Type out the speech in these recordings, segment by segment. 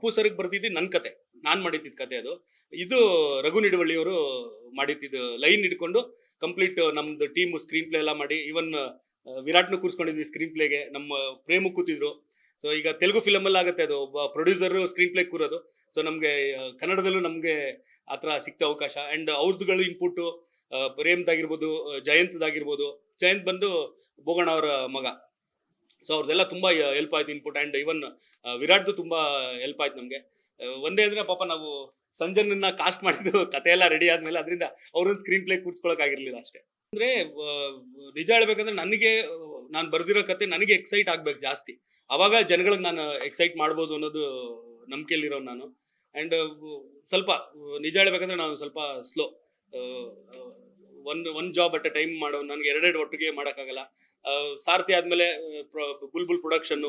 ಅಪ್ಪು ಸರ್ಗ್ ಬರ್ದಿದ್ದು ನನ್ನ ಕತೆ. ನಾನ್ ಮಾಡಿದ್ದ ಕತೆ ಅದು. ಇದು ರಘು ನಿಡುವಳ್ಳಿಯವರು ಮಾಡಿದ್ದು ಲೈನ್ ಹಿಡ್ಕೊಂಡು ಕಂಪ್ಲೀಟ್ ನಮ್ದು ಟೀಮ್ ಸ್ಕ್ರೀನ್ ಪ್ಲೇ ಎಲ್ಲ ಮಾಡಿ ಇವನ್ ವಿರಾಟ್ನು ಕೂರಿಸ್ಕೊಂಡಿದ್ವಿ ಸ್ಕ್ರೀನ್ ಪ್ಲೇಗೆ ನಮ್ಮ ಪ್ರೇಮು ಕೂತಿದ್ರು. ಸೊ ಈಗ ತೆಲುಗು ಫಿಲಮ್ ಅಲ್ಲಿ ಆಗುತ್ತೆ ಅದು. ಒಬ್ಬ ಪ್ರೊಡ್ಯೂಸರ್ ಸ್ಕ್ರೀನ್ ಪ್ಲೇ ಕೂರೋದು. ಸೊ ನಮ್ಗೆ ಆ, ಕನ್ನಡದಲ್ಲೂ ನಮ್ಗೆ ಆತರ ಸಿಕ್ತ ಅವಕಾಶ. ಅಂಡ್ ಅವ್ರದ್ದುಗಳು ಇನ್ಪುಟ್ ಪ್ರೇಮ್ದಾಗಿರ್ಬೋದು ಜಯಂತ್ದಾಗಿರ್ಬೋದು. ಜಯಂತ್ ಬಂದು ಬೋಗಣ್ಣ ಅವರ ಮಗ. ಸೊ ಅವ್ರದ್ದೆಲ್ಲ ತುಂಬಾ ಹೆಲ್ಪ್ ಆಯ್ತು ಇನ್ಪುಟ್ ಅಂಡ್ ಇವನ್ ವಿರಾಟ್ದು ತುಂಬಾ ಹೆಲ್ಪ್ ಆಯ್ತು ನಮಗೆ. ಒಂದೇ ಅಂದ್ರೆ ಪಾಪ ನಾವು ಸಂಜನನ್ನ ಕಾಸ್ಟ್ ಮಾಡಿದ್ದು ಕತೆ ಎಲ್ಲ ರೆಡಿ ಆದ್ಮೇಲೆ ಅದರಿಂದ ಅವ್ರೊಂದು ಸ್ಕ್ರೀನ್ ಪ್ಲೇ ಕೂರಿಸ್ಕೊಳಕ್ಕಾಗಿರ್ಲಿಲ್ಲ ಅಷ್ಟೇ. ಅಂದ್ರೆ ನಿಜ ಹೇಳ್ಬೇಕಂದ್ರೆ ನನಗೆ, ನಾನು ಬರ್ದಿರೋ ಕತೆ ನನಗೆ ಎಕ್ಸೈಟ್ ಆಗ್ಬೇಕು ಜಾಸ್ತಿ. ಅವಾಗ ಜನಗಳಿಗೆ ನಾನು ಎಕ್ಸೈಟ್ ಮಾಡ್ಬೋದು ಅನ್ನೋದು ನಂಬಿಕೆಯಲ್ಲಿರೋ ನಾನು. ಅಂಡ್ ಸ್ವಲ್ಪ, ನಿಜ ಹೇಳ್ಬೇಕಂದ್ರೆ ನಾನು ಸ್ವಲ್ಪ ಸ್ಲೋ ಒಂದು ಒಂದು ಜಾಬ್ ಅಟ್ ಅ ಟೈಮ್ ಮಾಡೋ, ನನಗೆ ಎರಡೆರಡು ಒಟ್ಟಿಗೆ ಮಾಡೋಕ್ಕಾಗಲ್ಲ. ಸಾರಥಿ ಆದ್ಮೇಲೆ ಬುಲ್ಬುಲ್ ಪ್ರೊಡಕ್ಷನ್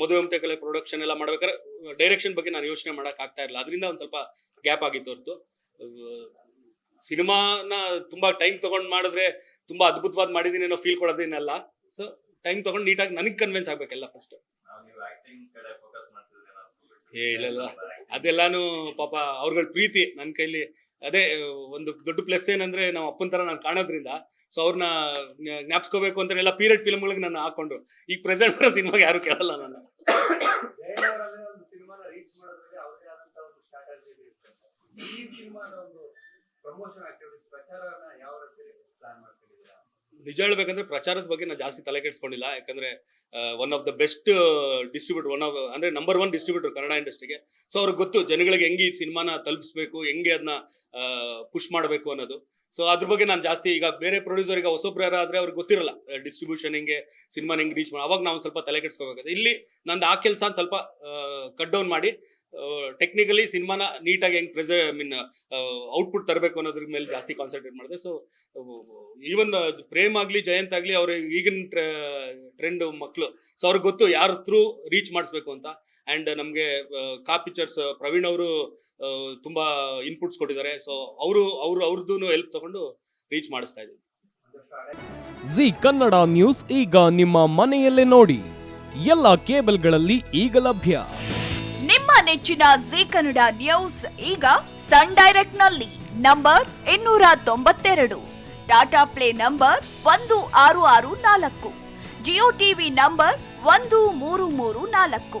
ಮದುವೆ ಕಲೆ ಪ್ರೊಡಕ್ಷನ್ ಎಲ್ಲ ಮಾಡ್ಬೇಕಾದ್ರೆ ಡೈರೆಕ್ಷನ್ ಬಗ್ಗೆ ನಾನು ಯೋಚನೆ ಮಾಡಕ್ ಆಗ್ತಾ ಇರಲಿಲ್ಲ. ಅದರಿಂದ ಒಂದ್ ಸ್ವಲ್ಪ ಗ್ಯಾಪ್ ಆಗಿತ್ತು ಹೊರತು. ಸಿನಿಮಾನ ತುಂಬಾ ಟೈಮ್ ತಗೊಂಡ್ ಮಾಡಿದ್ರೆ ತುಂಬಾ ಅದ್ಭುತವಾದ ಮಾಡಿದೀನಿ ಅನ್ನೋ ಫೀಲ್ ಕೊಡೋದೇನಲ್ಲ. ಸೊ ಟೈಮ್ ತಗೊಂಡು ನೀಟಾಗಿ ನನಗೆ ಕನ್ವಿನ್ಸ್ ಆಗ್ಬೇಕಲ್ಲ ಫಸ್ಟ್ ಏ ಇಲ್ಲ ಇಲ್ಲ. ಅದೆಲ್ಲಾನು ಪಾಪ ಅವ್ರಗಳ ಪ್ರೀತಿ ನನ್ನ ಕೈಲಿ. ಅದೇ ಒಂದು ದೊಡ್ಡ ಪ್ಲಸ್ ಏನಂದ್ರೆ ನಾವು ಅಪ್ಪನ ತರ ನಾನು ಕಾಣೋದ್ರಿಂದ ಸೊ ಅವ್ರನ್ನ ಜ್ಞಾಪಿಸ್ಕೋಬೇಕು ಅಂತ ಎಲ್ಲ ಪೀರಿಯಡ್ ಫಿಲ್ಮ್ಗಳಿಗೆ ನಾನು ಹಾಕೊಂಡ್ರು ಈಗ ಪ್ರೆಸೆಂಟ್ ಬರೋ ಸಿನಿಮಾಗೆ ಯಾರು ಕೇಳಲ್ಲ ನಾನು. ನಿಜ ಹೇಳ್ಬೇಕಂದ್ರೆ ಪ್ರಚಾರದ ಬಗ್ಗೆ ನಾನು ಜಾಸ್ತಿ ತಲೆ ಕೆಡಿಸ್ಕೊಂಡಿಲ್ಲ. ಯಾಕಂದ್ರೆ one of the best distributor one of ಅಂದ್ರೆ ನಂಬರ್ ಒನ್ ಡಿಸ್ಟ್ರಿಬ್ಯೂಟರ್ ಕನ್ನಡ ಇಂಡಸ್ಟ್ರಿಗೆ ಸೊ ಅವ್ರಿಗೆ ಗೊತ್ತು ಜನಗಳಿಗೆ ಹೆಂಗೆ ಈ ಸಿನಿಮಾನ ತಲುಪಿಸ್ಬೇಕು ಹೆಂಗೆ ಅದನ್ನ ಪುಷ್ ಮಾಡಬೇಕು ಅನ್ನೋದು. ಸೊ ಅದ್ರ ಬಗ್ಗೆ ನಾನು ಜಾಸ್ತಿ ಈಗ ಬೇರೆ ಪ್ರೊಡ್ಯೂಸರ್ ಈಗ ಹೊಸೊಬ್ರು ಆದ್ರೆ ಅವ್ರಿಗೆ ಗೊತ್ತಿರಲ್ಲ ಡಿಸ್ಟ್ರಿಬ್ಯೂಷನ್ ಹೆಂಗೆ ಸಿನಿಮಾ ಹೆಂಗೆ ರೀಚ್ ಮಾಡಿ, ಅವಾಗ ನಾವು ಸ್ವಲ್ಪ ತಲೆ ಕೆಡಿಸ್ಕೋಬೇಕಾಗುತ್ತೆ ಇಲ್ಲಿ ನಂದು ಆ ಕೆಲಸ ಸ್ವಲ್ಪ ಕಟ್ ಡೌನ್ ಮಾಡಿ ಟೆಕ್ನಿಕಲಿ ಸಿನಿಮಾನ ನೀಟಾಗಿ ಹೆಂಗ್ ಪ್ರೆಸ ಐ ಮೀನ್ ಔಟ್ಪುಟ್ ತರಬೇಕು ಅನ್ನೋದ್ರ ಮೇಲೆ ಜಾಸ್ತಿ ಕಾನ್ಸಂಟ್ರೇಟ್ ಮಾಡಿದೆ. ಸೊ ಈವನ್ ಪ್ರೇಮ್ ಆಗಲಿ, ಜಯಂತ್ ಆಗಲಿ ಅವ್ರ ಈಗಿನ ಟ್ರೆಂಡ್ ಮಕ್ಕಳು ಸೊ ಅವ್ರಿಗೆ ಗೊತ್ತು ಯಾರ ಥ್ರೂ ರೀಚ್ ಮಾಡಿಸ್ಬೇಕು ಅಂತ. ಅಂಡ್ ನಮಗೆ ಕಾ ಪಿಕ್ಚರ್ಸ್ ಪ್ರವೀಣ್ ಅವರು ತುಂಬಾ ಇನ್ಪುಟ್ಸ್ ಕೊಟ್ಟಿದ್ದಾರೆ. ಸೊ ಅವರು ಅವರು ಅವ್ರದ್ದು ಹೆಲ್ಪ್ ತಗೊಂಡು ರೀಚ್ ಮಾಡಿಸ್ತಾ ಇದ್ದೀವಿ. ಜಿ ಕನ್ನಡ ನ್ಯೂಸ್ ಈಗ ನಿಮ್ಮ ಮನೆಯಲ್ಲೇ ನೋಡಿ. ಎಲ್ಲ ಕೇಬಲ್ಗಳಲ್ಲಿ ಈಗ ಲಭ್ಯ. ನಿಮ್ಮ ನೆಚ್ಚಿನ ಜಿ ಕನ್ನಡ ನ್ಯೂಸ್ ಈಗ ಸನ್ ಡೈರೆಕ್ಟ್ನಲ್ಲಿ. ನಂಬರ್ ಇನ್ನೂರ ತೊಂಬತ್ತೆರಡು. ಟಾಟಾ ಪ್ಲೇ ನಂಬರ್ ಒಂದು ಆರು ಆರು ನಾಲ್ಕು. ಜಿಯೋ ಟಿವಿ ನಂಬರ್ ಒಂದು ಮೂರು ಮೂರು ನಾಲ್ಕು.